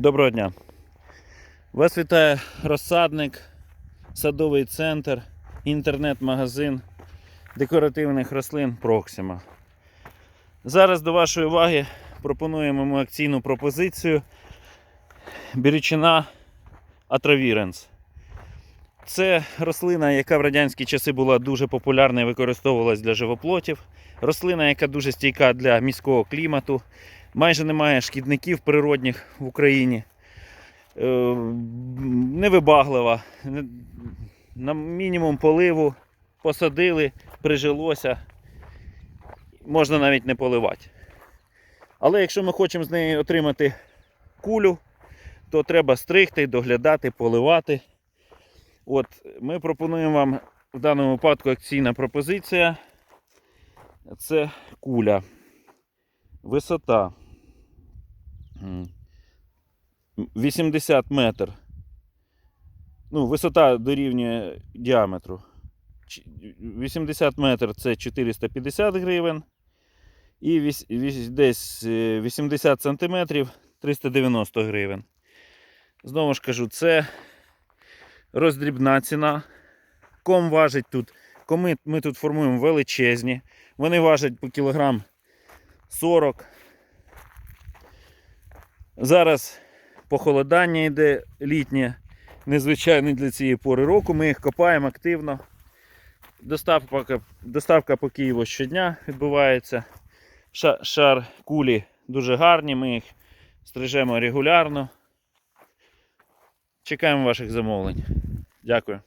Доброго дня. Вас вітає розсадник, садовий центр, інтернет-магазин декоративних рослин Проксима. Зараз до вашої уваги пропонуємо ми акційну пропозицію бірючина Атравіренс. Це рослина, яка в радянські часи була дуже популярна і використовувалась для живоплотів. Рослина, яка дуже стійка для міського клімату. Майже немає шкідників природних в Україні. Е, Невибаглива. На мінімум поливу посадили, прижилося. Можна навіть не поливати. Але якщо ми хочемо з неї отримати кулю, то треба стригти, доглядати, поливати. От, ми пропонуємо вам в даному випадку акційна пропозиція. Це куля. Висота. М. 80 метр. Ну, висота дорівнює діаметру. 80 метр це 450 гривень. І десь е, 80 сантиметрів 390 гривень. Знову ж кажу, це роздрібна ціна. Ком важить тут. Коми ми тут формуємо величезні. Вони важать по кілограм 40. Зараз похолодання йде літнє, незвичайне для цієї пори року. Ми їх копаємо активно. Доставка, доставка по Києву щодня відбувається. Ша- Шар кулі дуже гарні, ми їх стрижемо регулярно. Чекаємо ваших замовлень. Дякую.